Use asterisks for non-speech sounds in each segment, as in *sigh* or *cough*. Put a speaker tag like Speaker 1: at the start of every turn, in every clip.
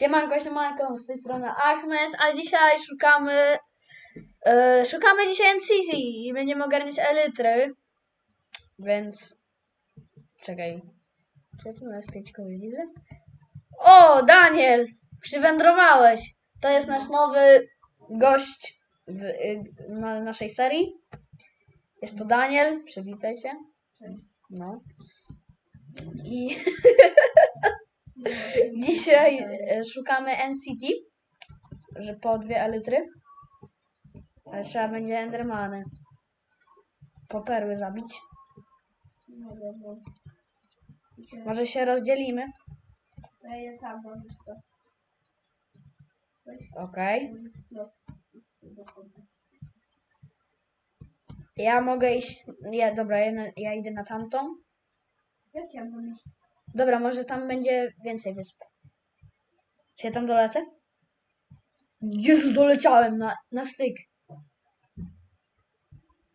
Speaker 1: Siemanko, siemanko, z tej strony Ahmed, a dzisiaj szukamy, e, szukamy dzisiaj NCT i będziemy ogarniać elitry, więc, czekaj, czy ja tu na F5 kogoś widzę? O, Daniel, przywędrowałeś, to jest nasz nowy gość w, y, na naszej serii, jest to Daniel, przywitaj się, no, i... *laughs* Dzisiaj e, szukamy NCT, że po dwie elitry. Ale trzeba będzie Endermany. Po perły zabić. Może się rozdzielimy.
Speaker 2: Ja.
Speaker 1: Okej. Ja mogę iść. Ja, dobra, ja, ja idę na tamtą.
Speaker 2: Ja cię mam
Speaker 1: Dobra, może tam będzie więcej wysp. Czy ja tam dolecę? Już doleciałem na, na styk.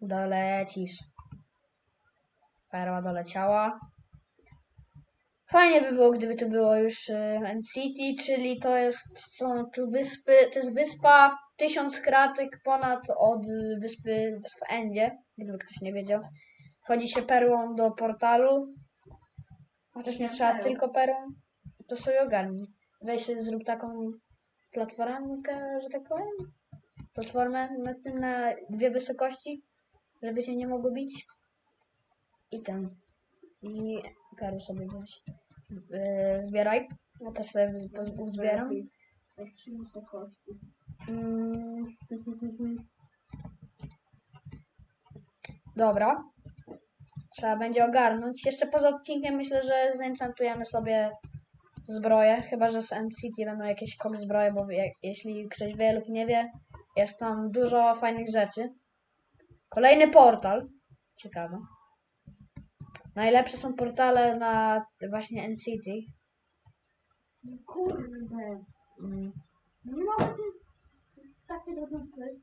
Speaker 1: Dolecisz. Perła doleciała. Fajnie by było, gdyby to było już y, NCT, czyli to jest, są tu wyspy, to jest wyspa tysiąc kratek ponad od wyspy w Endzie, gdyby ktoś nie wiedział. Wchodzi się perłą do portalu, Chociaż nie trzeba tylko perą, to sobie ogarnij. Weź sobie zrób taką platformkę, że tak powiem. Platformę na, tym na dwie wysokości, żeby się nie mogło bić. I ten. I perły sobie weź. Yy, zbieraj. Ja też sobie uzbieram.
Speaker 2: Na trzy wysokości.
Speaker 1: Mm. *laughs* Dobra. Trzeba będzie ogarnąć. Jeszcze poza odcinkiem myślę, że zenchantujemy sobie zbroję. Chyba, że z NCT będą jakieś kok zbroje, bo je, jeśli ktoś wie lub nie wie, jest tam dużo fajnych rzeczy. Kolejny portal. Ciekawe. Najlepsze są portale na właśnie NCT.
Speaker 2: Kurde.
Speaker 1: Mm.
Speaker 2: Nie. Takie do dupy.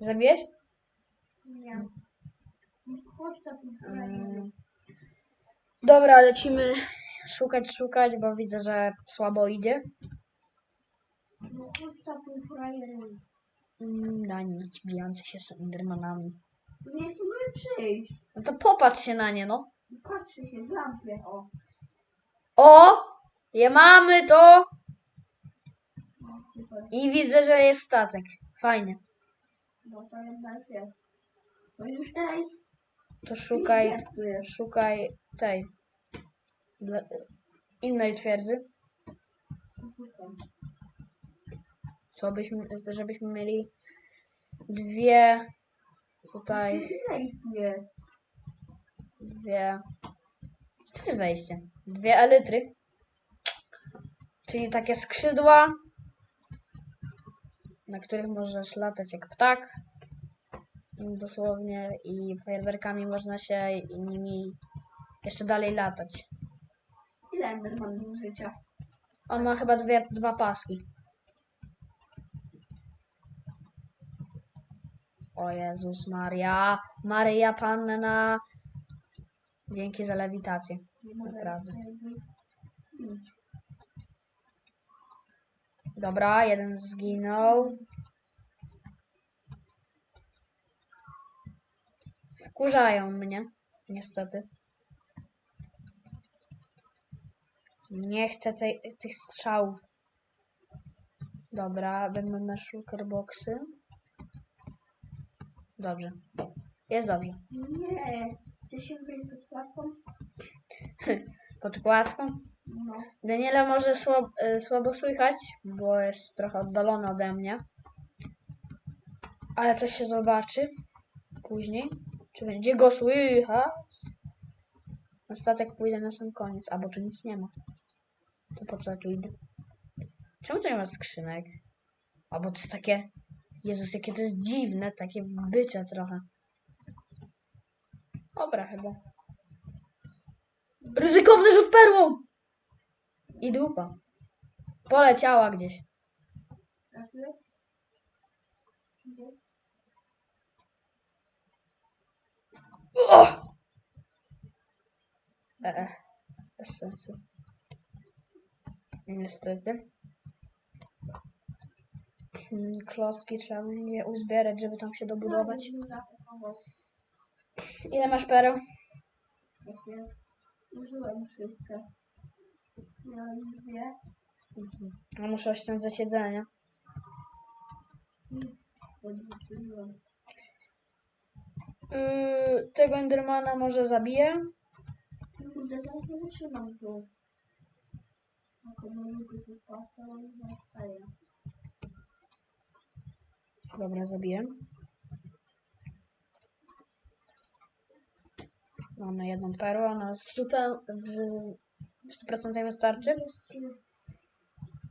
Speaker 1: Zabiłeś?
Speaker 2: Nie.
Speaker 1: Mm. Dobra, lecimy szukać, szukać, bo widzę, że słabo idzie.
Speaker 2: No.
Speaker 1: Mm, Na nic, bijący się z Endermanami.
Speaker 2: Nie chcę my przyjść.
Speaker 1: No to popatrz się na nie, no.
Speaker 2: Patrzę się w lampie, o.
Speaker 1: O! Je mamy to!
Speaker 2: No, super.
Speaker 1: I widzę, że jest statek. Fajnie.
Speaker 2: No to jednak jest. No już teraz...
Speaker 1: To szukaj, szukaj tej innej twierdzy. Co byśmy, żebyśmy mieli dwie tutaj, dwie, co to jest wejście? Dwie elitry. Czyli takie skrzydła, na których możesz latać jak ptak. Dosłownie i fajerwerkami można się nimi jeszcze dalej latać.
Speaker 2: Ile Enderman był życia?
Speaker 1: On ma chyba dwie, dwa paski. O Jezus Maria. Maryja Panna. Dzięki za lewitację. Naprawdę. Dobra, jeden zginął. Wkurzają mnie, niestety. Nie chcę tej, tych strzałów. Dobra, będą na shulkerboxy. Dobrze. Jest dobrze.
Speaker 2: Nie. Ty się wyjść pod klatką? *laughs*
Speaker 1: Pod kładką.
Speaker 2: No.
Speaker 1: Daniela może słab, y, słabo słychać, bo jest trochę oddalona ode mnie. Ale to się zobaczy później. Czy będzie go słychać? Na statek pójdę na sam koniec, albo tu nic nie ma. To po co tu idę? Czemu tu nie ma skrzynek? Albo to takie... Jezus, jakie to jest dziwne, takie bycie trochę. Dobra, chyba. Ryzykowny rzut perłą! I dupa. Poleciała gdzieś. O! E, bez sensu. Niestety. Hmm, Klocki trzeba będzie uzbierać, żeby tam się dobudować.
Speaker 2: Ja.
Speaker 1: Ile masz pereł?
Speaker 2: Użyłem wszystkie. Miałem dwie.
Speaker 1: No muszę ościąć siedzenie.
Speaker 2: Podwróciłem.
Speaker 1: Yy, tego Endermana może zabiję.
Speaker 2: Kurde, zaraz nie wytrzymam tu. Zostaje.
Speaker 1: Dobra, zabiję. Mamy jedną perłę, ona super w 100% wystarczy.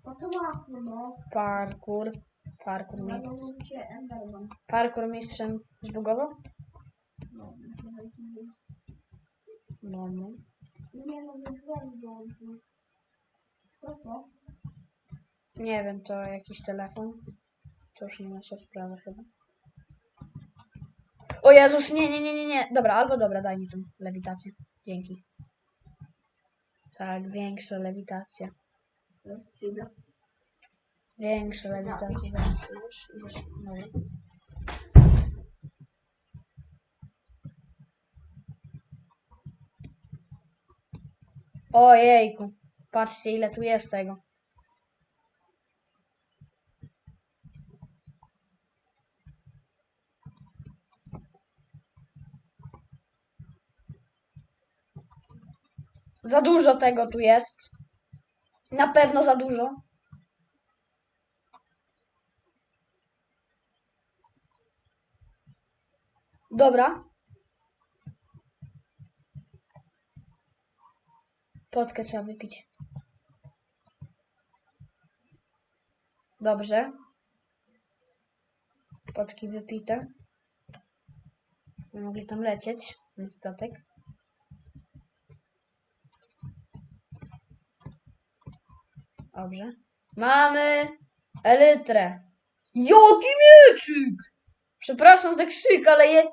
Speaker 2: No no.
Speaker 1: Parkour. Parkour mistrz. Parkour mistrzem zbugował?
Speaker 2: No, myślę, że to jest-
Speaker 1: No.
Speaker 2: Nie no. Co to?
Speaker 1: Nie wiem, to jakiś telefon. To już nie nasza sprawa chyba. O Jezus, nie, nie, nie, nie, nie. Dobra, albo dobra, daj mi tą lewitację. Dzięki. Tak, większa lewitacja. Większa lewitacja. Już, już. No. Ojejku. Patrzcie ile tu jest tego. Za dużo tego tu jest. Na pewno za dużo. Dobra. Potkę trzeba wypić. Dobrze. Potki wypite. Mogli tam lecieć. Ten statek. Dobrze. Mamy elytrę. Jaki mieczyk! Przepraszam za krzyk, ale je...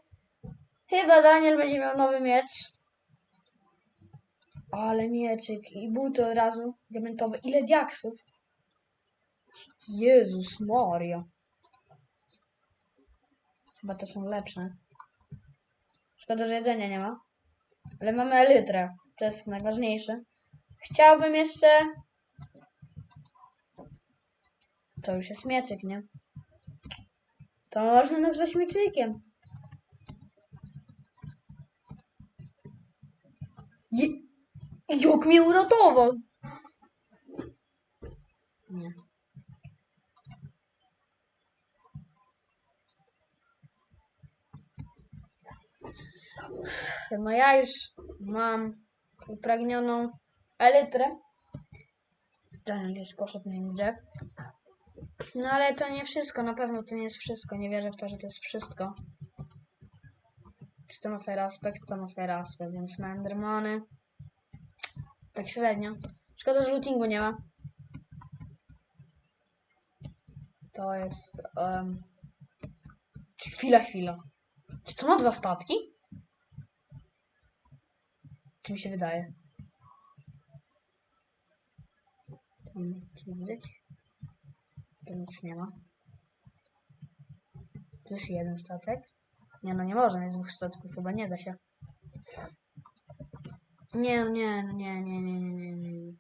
Speaker 1: Chyba Daniel będzie miał nowy miecz. Ale mieczyk i buty od razu diamentowe. Ile diaksów? Jezus Maria. Chyba te są lepsze. Szkoda, że jedzenia nie ma. Ale mamy elytrę. To jest najważniejsze. Chciałbym jeszcze... To już jest mieczyk, nie? To można nazwać mieczykiem. Je... Jak mnie uratował! Nie. No ja już mam upragnioną elytrę. Daniel gdzieś poszedł, nie wiem gdzie. No ale to nie wszystko, na pewno to nie jest wszystko. Nie wierzę w to, że to jest wszystko. Czy to ma fair aspekt? To ma fair aspekt, więc na Endermany. Tak średnio. Szkoda, że lootingu nie ma. To jest... Um... Chwila, chwila. Czy to ma dwa statki? Czy mi się wydaje? Tam, widać? Tu nic nie ma. Tu jest jeden statek. Nie no, nie może mieć dwóch statków, chyba nie da się. Nie, nie, no nie, nie, nie, nie, nie, nie.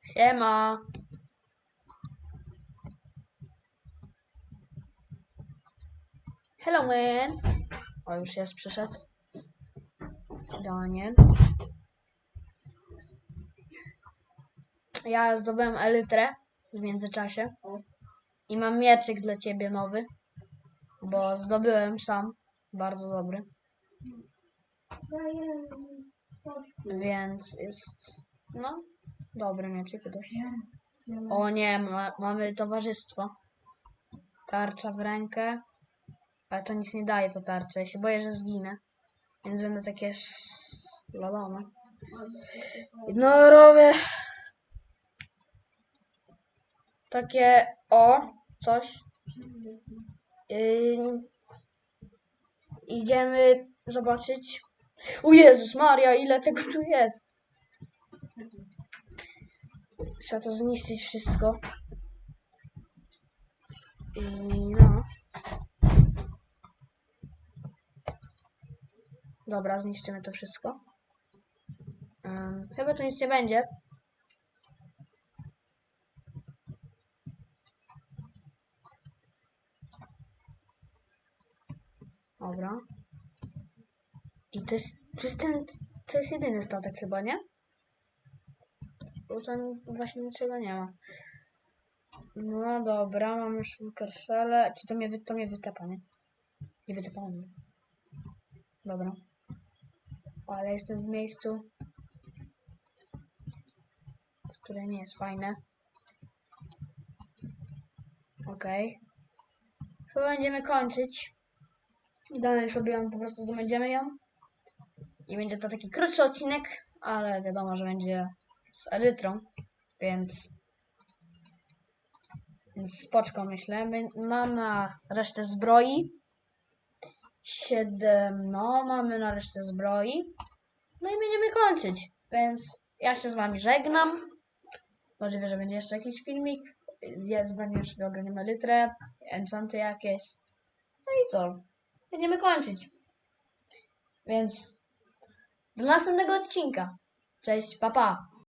Speaker 1: Siema. Hello man. O, już jest, przyszedł. Daniel. Ja zdobyłem elytrę w międzyczasie. I mam mieczyk dla ciebie nowy. Bo zdobyłem sam. Bardzo dobry. Więc jest. No, dobry mieczyk.
Speaker 2: Wiem.
Speaker 1: O nie, ma, mamy towarzystwo. Tarcza w rękę. Ale to nic nie daje, to tarcza. Ja się boję, że zginę. Więc będę takie szalone. No robię takie o coś. Yy, idziemy zobaczyć. O Jezus Maria, ile tego tu jest. Trzeba to zniszczyć wszystko. I no. Dobra, zniszczymy to wszystko. Em, chyba tu nic nie będzie. Dobra. I to jest, to jest ten, to jest jedyny statek chyba, nie? Bo tam właśnie niczego nie ma. No dobra, mam już Wilkershele. Czy to mnie, to mnie wytepa, nie? Nie wytepało mnie. Dobra. Ale jestem w miejscu, które nie jest fajne. Okej. Chyba będziemy kończyć. I dalej sobie ją po prostu zdobędziemy ją. I będzie to taki krótszy odcinek, ale wiadomo, że będzie z elytrą, więc więc spoczko myślę. My- Mam na resztę zbroi. Siedem, no mamy na resztę zbroi. No i będziemy kończyć, więc ja się z wami żegnam. Możliwe, że będzie jeszcze jakiś filmik. Ja z wami jeszcze ogarniemy elytrę, enchanty jakieś. No i co? Będziemy kończyć. Więc do następnego odcinka. Cześć, papa. Pa.